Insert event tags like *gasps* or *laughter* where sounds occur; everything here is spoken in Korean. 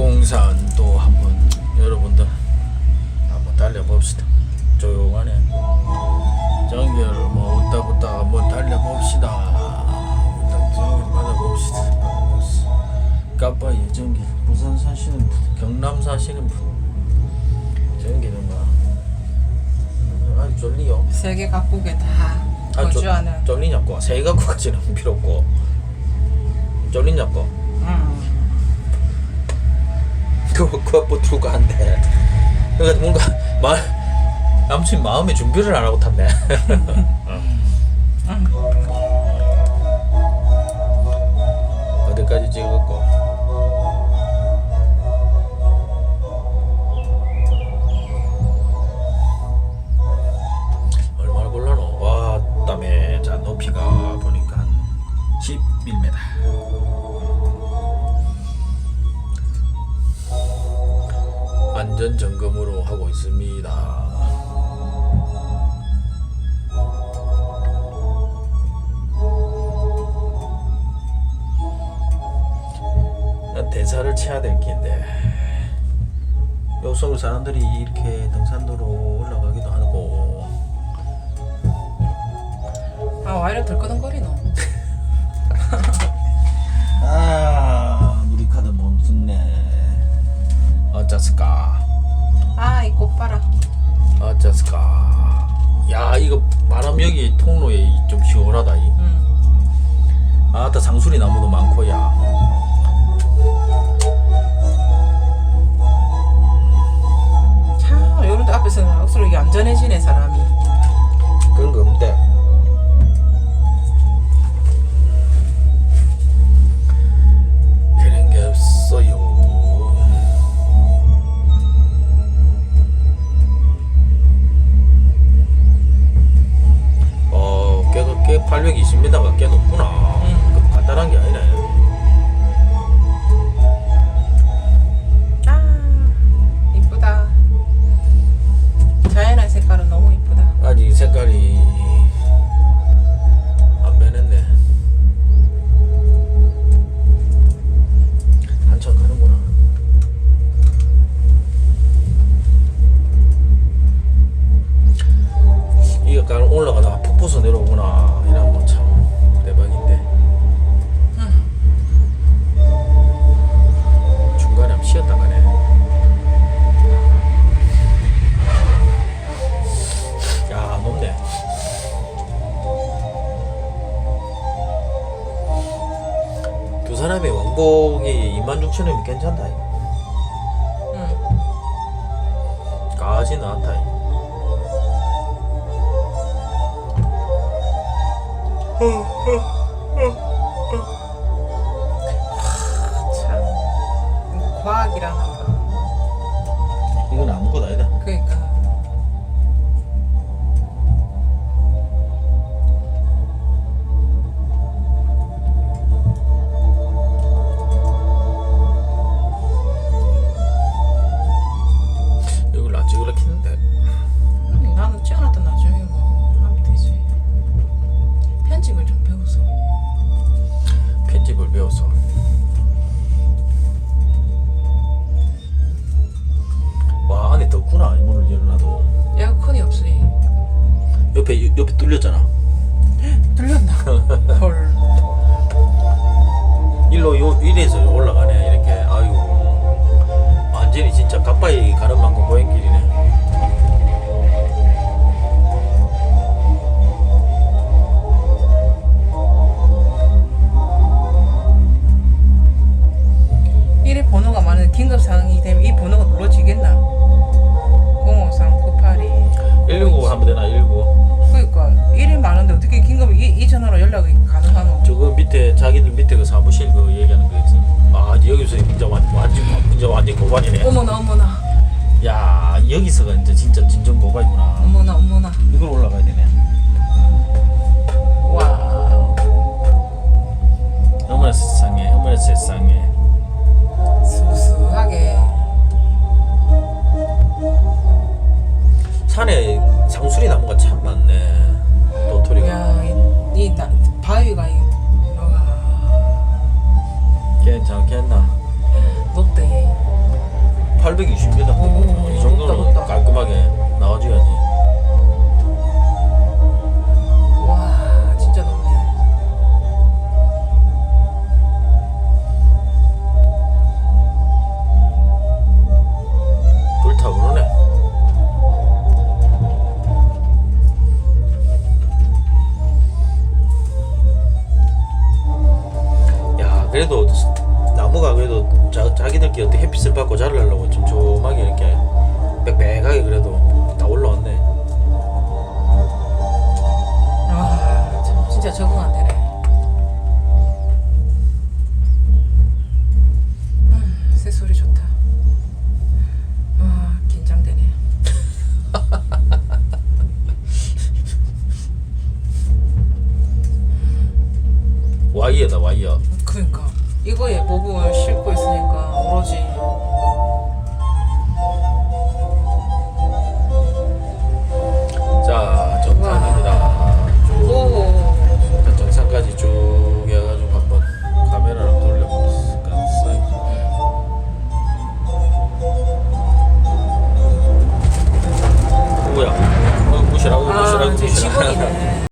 금공산 또 한번 여러분들 한번 달려봅시다. 조용하네. 정결 뭐 웃다 웃다 한번 달려봅시다. 정결 받아봅시다. 까빠 예정기 부산 사시는 분, 경남 사시는 분, 정기는 뭐 아주 졸리요. 세계 각국에 다 아, 거주하는 쫄리냐고 세 가구까지는 필요 *laughs* 없고 쫄리냐고 음. 뭐 들고 한대 그러니까 뭔가 마 남친 마음의 준비를 안 하고 탔네. *laughs* 어디까지 찍었고 있습니다. 대사를 쳐야 될 텐데 요 서울 사람들이 이렇게 등산로로 올라가기도 하고. 아 와이를 들거든거리노. *laughs* 아 누리카드 못 쓰네. 어쩌스까 여기 통로에 좀 시원하다 이. 음. 아따 상수리 나무도 많고 야 820m가 꽤 높구나 음. 그 간단한 게 아니네 왕복이 26,000원이면 괜찮다. 응. 까지는 않다. 참 과학이란 옆에, 옆에 뚫렸잖아. *gasps* 뚫렸나? *laughs* 헐. 일로 요 이래서 올라가네 이렇게. 아유 완전히 진짜 가빠이 가는 만큼 고행길 자기들 밑에 그 사무실 그 얘기하는 거지. 아 여기서 진짜 완, 완전 진짜 완전 고관이네. 어머나 어머나. 야 여기서가 이제 진짜 진정 820m. 오, 이 정도는 높다, 높다. 깔끔하게 나와줘야지. 와 진짜 높네. 불타오르네. 야, 그래도 나무가 그래도 자, 자기들끼리 어떻게 햇빛을 받고 자라려고 촘촘하게 이렇게 빽빽하게 그래도